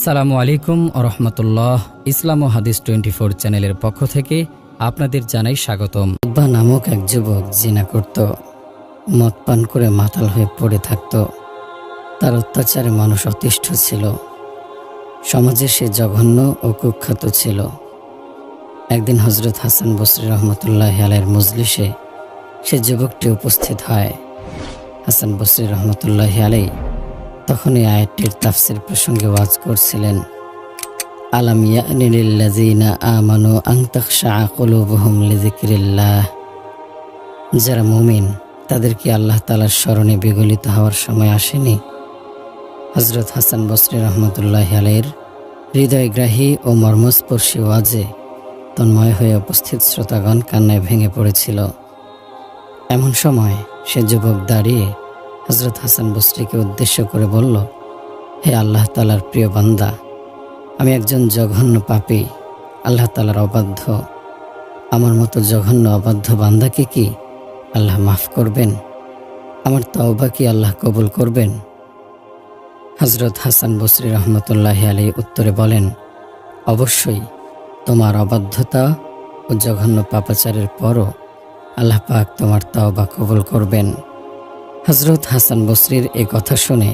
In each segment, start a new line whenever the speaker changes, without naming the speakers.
সালামু আলাইকুম রহমতুল্লাহ। ইসলাম ও হাদিস টোয়েন্টি ফোর চ্যানেলের পক্ষ থেকে আপনাদের জানাই স্বাগতম।
আব্বা নামক এক যুবক জিনা করত, মদ পান করে মাতাল হয়ে পড়ে থাকত। তার অত্যাচারে মানুষ অতিষ্ঠ ছিল। সমাজে সে জঘন্য ও কুখ্যাত ছিল। একদিন হজরত হাসান বসরি রহমতুল্লাহ আলের মজলিসে সে যুবকটি উপস্থিত হয়। হাসান বসরি রহমতুল্লাহ আলাই তখন এই আয়াতটির তাফসির প্রসঙ্গে ওয়াজ করছিলেন, আলাম যারা মুমিন, তাদের কি আল্লাহ তালার স্মরণে বিগলিত হওয়ার সময় আসেনি? হজরত হাসান বসরি রহমতুল্লাহ আলাইহির হৃদয়গ্রাহী ও মর্মস্পর্শী ওয়াজে তন্ময় হয়ে উপস্থিত শ্রোতাগণ কান্নায় ভেঙে পড়েছিল। এমন সময় সে যুবক দাঁড়িয়ে হজরত হাসান বসরিকে উদ্দেশ্য করে বলল, হে আল্লাহ তালার প্রিয় বান্দা, আমি একজন জঘন্য পাপী, আল্লাহ তালার অবাধ্য। আমার মতো জঘন্য অবাধ্য বান্দাকে কি আল্লাহ মাফ করবেন? আমার তওবা কি আল্লাহ কবুল করবেন? হজরত হাসান বসরি রহমতুল্লাহ আলী উত্তরে বলেন, অবশ্যই, তোমার অবাধ্যতা ও জঘন্য পাপাচারের পরও আল্লাহ পাক তোমার তওবা কবুল করবেন। হজরত হাসান বসরির এ কথা শুনে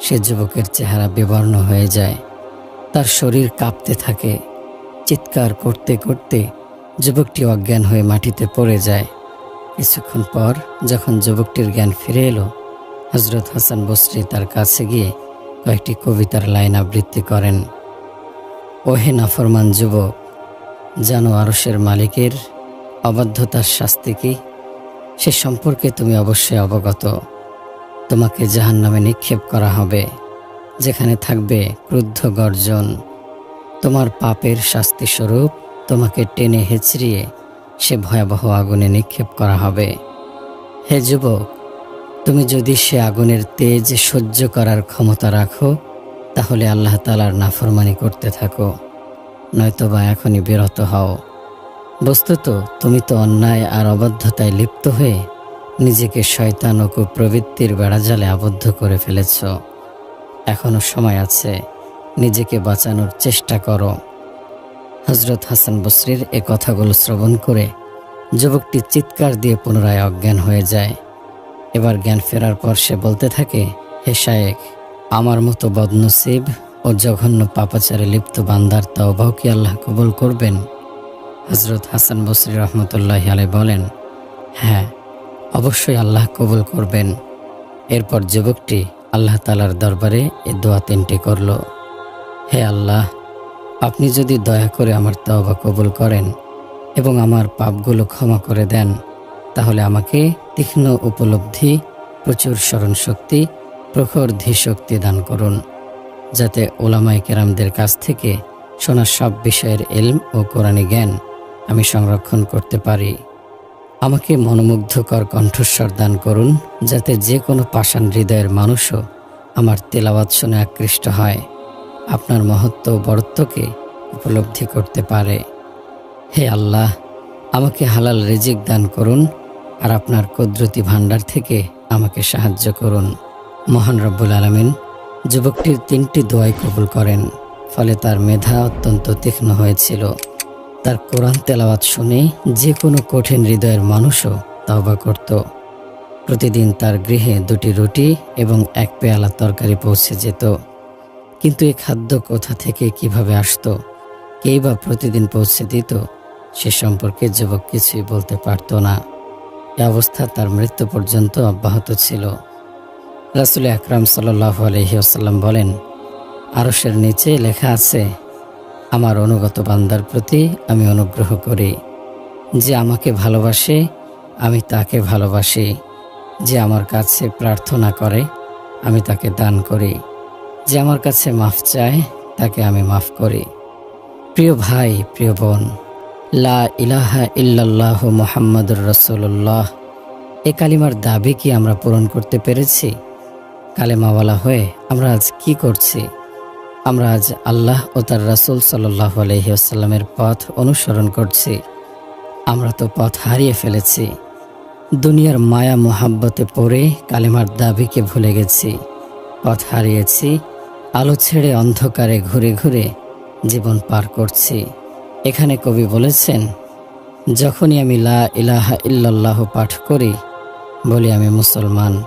সে যুবকের চেহারা বিবর্ণ হয়ে যায়। তার শরীর কাঁপতে থাকে। চিৎকার করতে করতে যুবকটি অজ্ঞান হয়ে মাটিতে পড়ে যায়। কিছুক্ষণ পর যখন যুবকটির জ্ঞান ফিরে এলো হজরত হাসান বসরি তার কাছে গিয়ে কয়েকটি কবিতার লাইন আবৃত্তি করেন। ওহে নাফরমান যুবক, জানো আরসের মালিকের অবাধ্যতার শাস্তি কি? সে সম্পর্কে তুমি অবশ্যই অবগত। তোমাকে জাহান নামে নিক্ষেপ করা হবে, যেখানে থাকবে ক্রুদ্ধ গর্জন। তোমার পাপের শাস্তি স্বরূপ তোমাকে টেনে হেঁচড়িয়ে সে ভয়াবহ আগুনে নিক্ষেপ করা হবে। হে যুবক, তুমি যদি সে আগুনের তেজ সহ্য করার ক্ষমতা রাখো, তাহলে আল্লাহ তালার নাফরমানি করতে থাকো, নয়তোবা এখনই বিরত হও। বস্তুত, তুমি তো অন্যায় আর অবাধ্যতায় লিপ্ত হয়ে নিজেকে শয়তান ও কুপ্রবৃত্তির বেড়াজালে আবদ্ধ করে ফেলেছ। এখনও সময় আছে, নিজেকে বাঁচানোর চেষ্টা করো। হজরত হাসান বসরির এ কথাগুলো শ্রবণ করে যুবকটি চিৎকার দিয়ে পুনরায় অজ্ঞান হয়ে যায়। এবার জ্ঞান ফেরার পর সে বলতে থাকে, হে শায়েক আমার মতো বদনসিব ও জঘন্য পাপাচারে লিপ্ত বান্দার তওবাও কি আল্লাহ কবুল করবেন? হজরত হাসান বসরি রহমতুল্লাহ আলে বলেন হ্যাঁ অবশ্যই আল্লাহ কবুল করবেন। এরপর যুবকটি আল্লাহ তালার দরবারে এ দোয়া তিনটি করল, হে আল্লাহ, আপনি যদি দয়া করে আমার তওবা কবুল করেন এবং আমার পাপগুলো ক্ষমা করে দেন, তাহলে আমাকে তীক্ষ্ণ উপলব্ধি, প্রচুর স্মরণ শক্তি প্রখর ধীশক্তি দান করুন, যাতে ওলামাই কেরামদের কাছ থেকে শোনা সব বিষয়ের এলম ও কোরআনী জ্ঞান আমি সংরক্ষণ করতে পারি। আমাকে মনোমুগ্ধকর কণ্ঠস্বর দান করুন, যাতে যে কোনো পাষাণ হৃদয়ের মানুষও আমার তেলাওয়াত শুনে আকৃষ্ট হয়। আপনার মহত্ব বরত্বকে উপলব্ধি করতে পারে। হে আল্লাহ, আমাকে হালাল রিজিক দান করুন, আর আপনার কুদরতি ভাণ্ডার থেকে আমাকে সাহায্য করুন। মহান রব্বুল আলমিন, যুবকটির তিনটি দোয়াই কবুল করেন, ফলে তার মেধা অত্যন্ত তীক্ষ্ণ হয়েছিল। তার কোরআন তেলাওয়াত শুনে যে কোনো কঠিন হৃদয়ের মানুষও তওবা করত। প্রতিদিন তার গৃহে দুটি রুটি এবং এক পেয়ালা তরকারি পৌঁছে যেত। কিন্তু এই খাদ্য কোথা থেকে কীভাবে আসতো, কেই বা প্রতিদিন পৌঁছে দিত, সে সম্পর্কে যুবক কিছুই বলতে পারত না। এ অবস্থা তার মৃত্যু পর্যন্ত অব্যাহত ছিল। রাসুল আকরাম সাল্লাহ আলহিউসাল্লাম বলেন আরসের নিচে লেখা আছে আমার অনুগত বান্দার প্রতি আমি অনুগ্রহ করি যে আমাকে ভালোবাসে, আমি তাকে ভালোবাসি। যে আমার কাছে প্রার্থনা করে, আমি তাকে দান করি। যে আমার কাছে মাফ চায়, তাকে আমি মাফ করি। প্রিয় ভাই, প্রিয় বোন, লা ইলাহা ইল্লাল্লাহ মোহাম্মদুর রসুল্লাহ এ কালিমার দাবি কি আমরা পূরণ করতে পেরেছি? কালেমাওয়ালা হয়ে আমরা আজ কি করছি? আমরা আজ আল্লাহ ও তার রাসুল সাল্লাহ আলহিউসাল্লামের পথ অনুসরণ করছি। আমরা তো পথ হারিয়ে ফেলেছি। দুনিয়ার মায়া মোহাব্বতে পড়ে কালেমার দাবিকে ভুলে গেছি। পথ হারিয়েছি, আলো ছেড়ে অন্ধকারে ঘুরে ঘুরে জীবন পার করছি। এখানে কবি বলেছেন, যখনই আমি লা ইলাহা ইল্লাল্লাহ পাঠ করি, বলি আমি মুসলমান,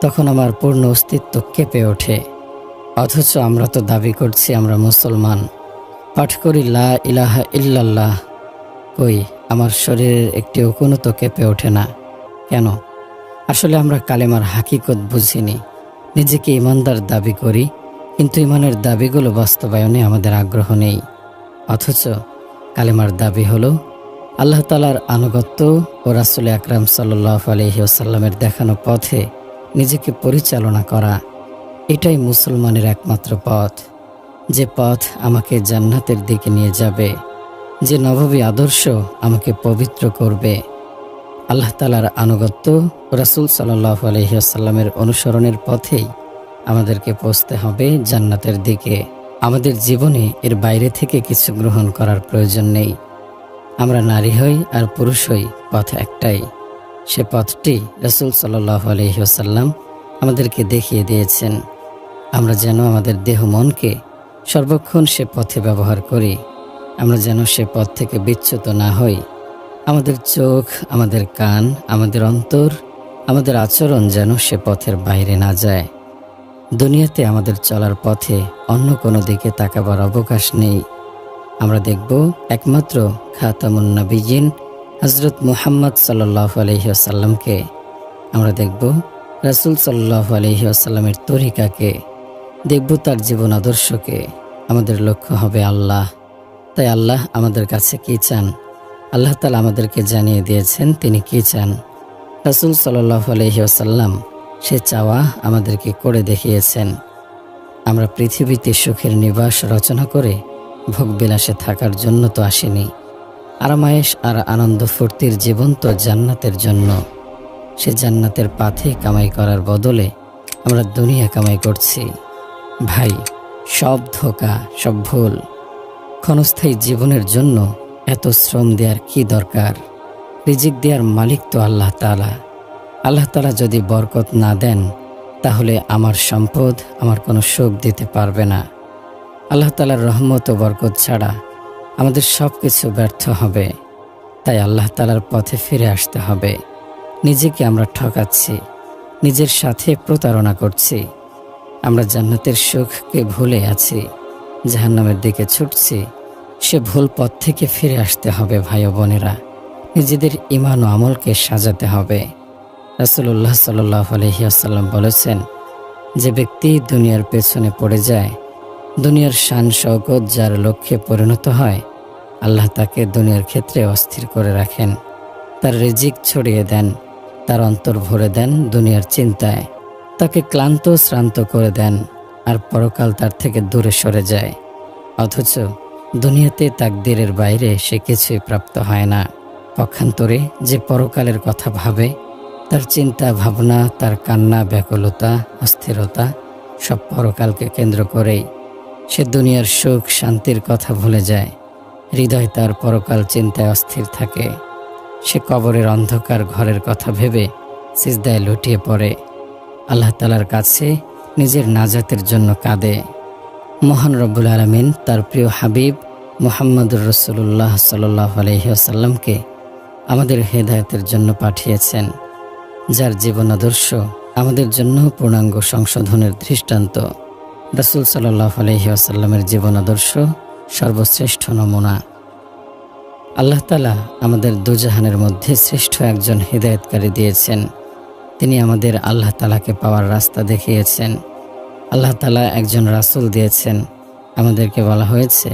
তখন আমার পূর্ণ অস্তিত্ব কেঁপে ওঠে। অথচ আমরা তো দাবি করছি আমরা মুসলমান। পাঠ করি, লা ইলাহা ইল্লাল্লাহ। কই, আমার শরীরের একটি কোনো তো কেঁপে ওঠে না। কেন? আসলে আমরা কালেমার হাকিকত বুঝিনি। নিজেকে ইমানদার দাবি করি, কিন্তু ইমানের দাবিগুলো বাস্তবায়নে আমাদের আগ্রহ নেই। অথচ কালেমার দাবি হলো, আল্লাহ তালার আনুগত্য ও রাসুল আকরাম সাল্লাহ আলহিউসাল্লামের দেখানো পথে নিজেকে পরিচালনা করা। এটাই মুসলমানের একমাত্র পথ। যে পথ আমাকে জান্নাতের দিকে নিয়ে যাবে, যে নববী আদর্শ আমাকে পবিত্র করবে। আল্লাহ তালার আনুগত্য রাসুল সাল্লাহ আলহিহাসাল্লামের অনুসরণের পথেই আমাদেরকে পৌঁছতে হবে জান্নাতের দিকে। আমাদের জীবনে এর বাইরে থেকে কিছু গ্রহণ করার প্রয়োজন নেই। আমরা নারী হই আর পুরুষ হই, পথ একটাই। সে পথটি রসুল সাল্লাহ আলহিহাসাল্লাম আমাদেরকে দেখিয়ে দিয়েছেন। আমরা যেন আমাদের দেহ মনকে সর্বক্ষণ সে পথে ব্যবহার করি। আমরা যেন সে পথ থেকে বিচ্যুত না হই। আমাদের চোখ, আমাদের কান, আমাদের অন্তর, আমাদের আচরণ যেন সে পথের বাইরে না যায়। দুনিয়াতে আমাদের চলার পথে অন্য কোনো দিকে তাকাবার অবকাশ নেই। আমরা দেখব একমাত্র খাতামুন নবীজিন হজরত মুহাম্মদ সাল্লাহ আলহিহাসাল্লামকে আমরা দেখব রাসুল সাল্লাহ আলহিহাসাল্লামের তরিকাকে। দেখব তার জীবন আদর্শকে। আমাদের লক্ষ্য হবে আল্লাহ। তাই আল্লাহ আমাদের কাছে কী চান? আল্লাহ তালা আমাদেরকে জানিয়ে দিয়েছেন তিনি কী চান। রাসুল সাল্লাহ আলহিহাসাল্লাম সে চাওয়া আমাদেরকে করে দেখিয়েছেন। আমরা পৃথিবীতে সুখের নিবাস রচনা করে ভোগবিলাসে থাকার জন্য তো আসিনি। আরামায়েশ আর আনন্দ ফুর্তির জীবন তো জান্নাতের জন্য। সে জান্নাতের পাথে কামাই করার বদলে আমরা দুনিয়া কামাই করছি। ভাই, সব ধোকা, সব ভুল। ক্ষণস্থায়ী জীবনের জন্য এত শ্রম দেওয়ার কি দরকার? রিজিক দেওয়ার মালিক তো আল্লাহ তালা আল্লাহ তালা যদি বরকত না দেন, তাহলে আমার সম্পদ আমার কোনো সুখ দিতে পারবে না। আল্লাহ তালার রহমত ও বরকত ছাড়া আমাদের সব কিছু ব্যর্থ হবে। তাই আল্লাহ তালার পথে ফিরে আসতে হবে। নিজেকে আমরা ঠকাচ্ছি, নিজের সাথে প্রতারণা করছি। আমরা জান্নাতের সুখকে ভুলে আছি, জাহান্নামের দিকে ছুটছি। সে ভুল পথ থেকে ফিরে আসতে হবে ভাই বোনেরা। নিজেদের ইমান ও আমলকে সাজাতে হবে। রাসুল্লাহ সাল্লাহ আলহিয়াসাল্লাম বলেছেন, যে ব্যক্তি দুনিয়ার পেছনে পড়ে যায়, দুনিয়ার শান শওকত যার লক্ষ্যে পরিণত হয়, আল্লাহ তাকে দুনিয়ার ক্ষেত্রে অস্থির করে রাখেন। তার রেজিক ছড়িয়ে দেন, তার অন্তর ভরে দেন দুনিয়ার চিন্তায়। তাকে ক্লান্ত শ্রান্ত করে দেন আর পরকাল তার থেকে দূরে সরে যায়। অথচ দুনিয়াতে তাকদিরের বাইরে সে কিছুই প্রাপ্ত হয় না। পক্ষান্তরে যে পরকালের কথা ভাবে, তার চিন্তা, ভাবনা, তার কান্না, ব্যাকুলতা, অস্থিরতা সব পরকালকে কেন্দ্র করেই সে দুনিয়ার সুখ, শান্তির কথা ভুলে যায়। হৃদয় তার পরকাল চিন্তায় অস্থির থাকে। সে কবরের অন্ধকার ঘরের কথা ভেবে সিজদায় লুটিয়ে পড়ে। আল্লাহ তালার কাছে নিজের নাজাতের জন্য কাঁদে। মহান রব্বুল আলমিন তার প্রিয় হাবিব মোহাম্মদুর রসুল্লাহ সাল্লাহ আলহিহাসাল্লামকে আমাদের হেদায়তের জন্য পাঠিয়েছেন, যার জীবন আদর্শ আমাদের জন্য পূর্ণাঙ্গ সংশোধনের দৃষ্টান্ত। রসুল সাল্লাহ আলহিহাসাল্লামের জীবন আদর্শ সর্বশ্রেষ্ঠ নমুনা। আল্লাহ তালা আমাদের দুজাহানের মধ্যে শ্রেষ্ঠ একজন হৃদায়তকারী দিয়েছেন। তিনি আমাদের আল্লাহ তালাকে পাওয়ার রাস্তা দেখিয়েছেন। আল্লাহ তালা একজন রাসুল দিয়েছেন। আমাদেরকে বলা হয়েছে,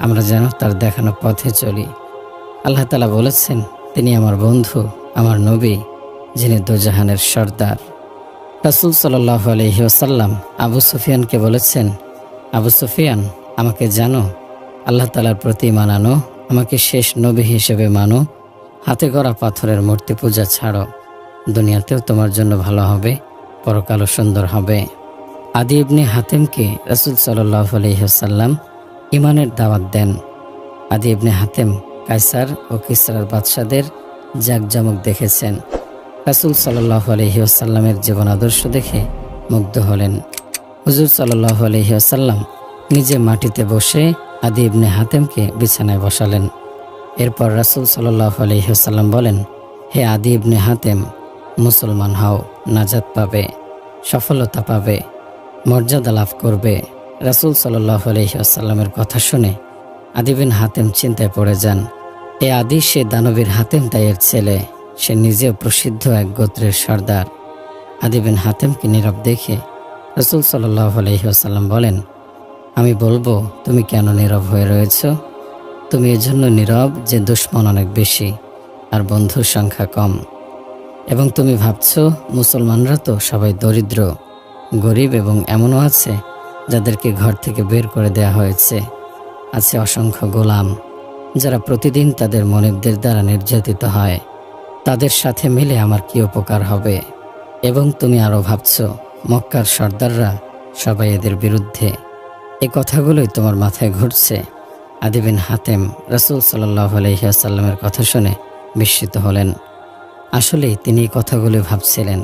আমরা যেন তার দেখানো পথে চলি। আল্লাহ তালা বলেছেন, তিনি আমার বন্ধু, আমার নবী, যিনি দুজাহানের সর্দার। রাসুল সাল্লাহ আলহিউসাল্লাম আবু সুফিয়ানকে বলেছেন, আবু সুফিয়ান, আমাকে জানো, আল্লাহ তালার প্রতি মানানো, আমাকে শেষ নবী হিসেবে মানো, হাতে গড়া পাথরের মূর্তি পূজা ছাড়ো। দুনিয়াতেও তোমার জন্য ভালো হবে, পরকালও সুন্দর হবে। আদি ইবনে হাতেমকে রাসুল সাল্লাহ আলহিহাসাল্লাম ইমানের দাওয়াত দেন। আদি ইবনে হাতেম কায়সার ও কিসরার বাদশাদের জাকজমক দেখেছেন। রাসুল সাল্লাহ আলহিউসাল্লামের জীবন আদর্শ দেখে মুগ্ধ হলেন। হুজুর সাল্লাহ আলহিহাসাল্লাম নিজে মাটিতে বসে আদি ইবনে হাতেমকে বিছানায় বসালেন। এরপর রাসূল সাল্লাহ আলহিহাসাল্লাম বলেন, হে আদি ইবনে হাতেম মুসলমান হও, নাজাত পাবে, সফলতা পাবে, মর্যাদা লাভ করবে। রাসূল সাল্লাহ আলহিহাসাল্লামের কথা শুনে আদিবিন হাতেম চিন্তায় পড়ে যান। এ আদি সে দানবীর হাতেম তাইয়ের ছেলে, সে নিজেও প্রসিদ্ধ এক গোত্রের সর্দার। আদিবিন হাতেমকে নীরব দেখে রসুল সাল্লাহ বলেন, আমি বলব, তুমি কেন নীরব হয়ে রয়েছ? তুমি এজন্য নীরব যে দুশ্মন অনেক বেশি, আর বন্ধুর সংখ্যা কম। এবং তুমি ভাবছ, মুসলমানরা তো সবাই দরিদ্র, গরিব এবং এমনও আছে যাদেরকে ঘর থেকে বের করে দেয়া হয়েছে। আছে অসংখ্য গোলাম, যারা প্রতিদিন তাদের মনিবদের দ্বারা নির্যাতিত হয়। তাদের সাথে মিলে আমার কি উপকার হবে? এবং তুমি আরও ভাবছ, মক্কার সর্দাররা সবাই এদের বিরুদ্ধে। এ কথাগুলোই তোমার মাথায় ঘুরছে। আদিবিন হাতেম রসুল সাল্লাহ আলহিহাসাল্লামের কথা শুনে বিস্মিত হলেন। আসলে তিনি এই কথাগুলো ভাবছিলেন।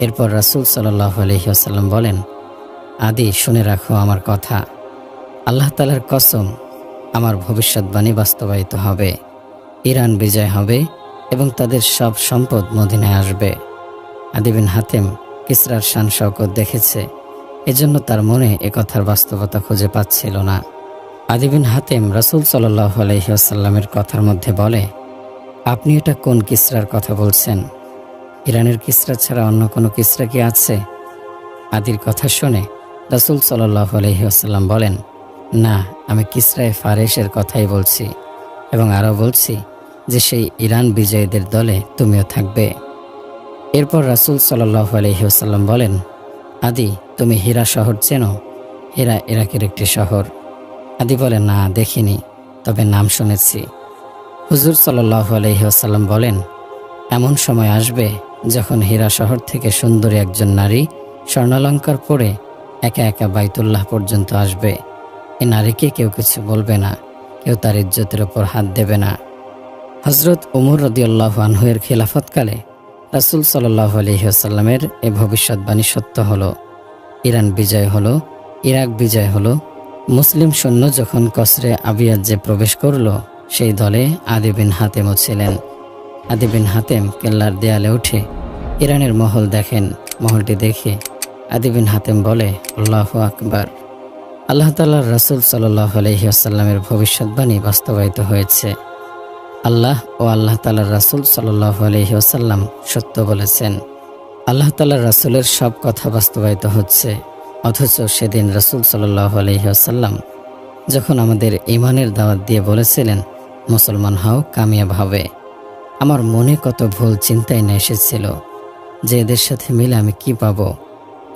এরপর রাসূল সাল্লাহ আলহিহাসাল্লাম বলেন, আদি, শুনে রাখো আমার কথা। আল্লাহ তালার কসম, আমার ভবিষ্যৎবাণী বাস্তবায়িত হবে। ইরান বিজয় হবে এবং তাদের সব সম্পদ মদিনায় আসবে। আদিবিন হাতেম কিসরার শান শওকত দেখেছে। এজন্য তার মনে একথার বাস্তবতা খুঁজে পাচ্ছিল না। আদিবিন হাতেম রাসূল সাল্লাহ আলহিহাসাল্লামের কথার মধ্যে বলে আপনি এটা কোন কিসরার কথা বলছেন? ইরানের কিসরা ছাড়া অন্য কোনো কিসরা কি আছে? আদির কথা শুনে রাসূল সাল্লাহ আলহিহাসাল্লাম বলেন, না, আমি কিসরায় ফারেসের কথাই বলছি এবং আরও বলছি যে সেই ইরান বিজয়ীদের দলে তুমিও থাকবে। এরপর রাসূল সাল্লাহ আলহিহাসাল্লাম বলেন, আদি, তুমি হীরা শহর চেনো? হীরা ইরাকের একটি শহর। আদি বলে না, দেখিনি, তবে নাম শুনেছি। হুজুর সাল্লাহ আলহিহাসাল্লাম বলেন, এমন সময় আসবে যখন হীরা শহর থেকে সুন্দরী একজন নারী স্বর্ণালঙ্কার পরে একা একা বাইতুল্লাহ পর্যন্ত আসবে। এ নারীকে কেউ কিছু বলবে না, কেউ তার ইজ্জতের ওপর হাত দেবে না। হজরত উমর রদিয়াল্লাহ আনহুয়ের খিলাফতকালে রাসুল সাল্লাহ আলহিহাসাল্লামের এ ভবিষ্যৎবাণী সত্য হলো, ইরান বিজয় হলো, ইরাক বিজয় হলো, মুসলিম সৈন্য যখন কসরে আবিয়াজ্জে প্রবেশ করল সেই দলে আদি বিন হাতেমও ছিলেন। আদি বিন হাতেম কেল্লার দেয়ালে উঠে ইরানের মহল দেখেন। মহলটি দেখে আদি বিন হাতেম বলে, আল্লাহ আকবার। আল্লাহ তাল্লাহ রাসুল সাল্লাহ আলহিহাসাল্লামের ভবিষ্যৎবাণী বাস্তবায়িত হয়েছে। আল্লাহ ও আল্লাহ তালার রাসুল সাল্লাহ আলহিহাসাল্লাম সত্য বলেছেন, আল্লাহ তালার রাসুলের সব কথা বাস্তবায়িত হচ্ছে। অথচ সেদিন রাসুল সাল্লাহ আলহিহাসাল্লাম যখন আমাদের ইমানের দাওয়াত দিয়ে বলেছিলেন মুসলমান হও কামিয়াব হবে। আমার মনে কত ভুল চিন্তায় না এসেছিল যে এদের সাথে মিলে আমি কি পাব।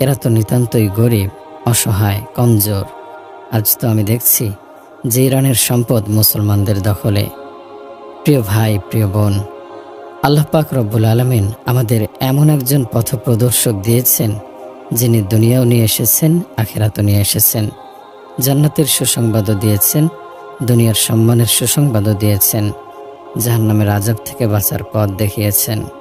এরা তো নিতান্তই গরিব, অসহায়, কমজোর। আজ তো আমি দেখছি যে ইরানের সম্পদ মুসলমানদের দখলে। প্রিয় ভাই, প্রিয় বোন, আল্লাহ পাক রব্বুল আলমিন আমাদের এমন একজন পথপ্রদর্শক দিয়েছেন যিনি দুনিয়াও নিয়ে এসেছেন, আখেরাতও নিয়ে এসেছেন। জান্নাতের সুসংবাদও দিয়েছেন দুনিয়ার সম্মানের সুসংবাদও দিয়েছেন। জাহান্নামের আজাব থেকে বাঁচার পথ দেখিয়েছেন।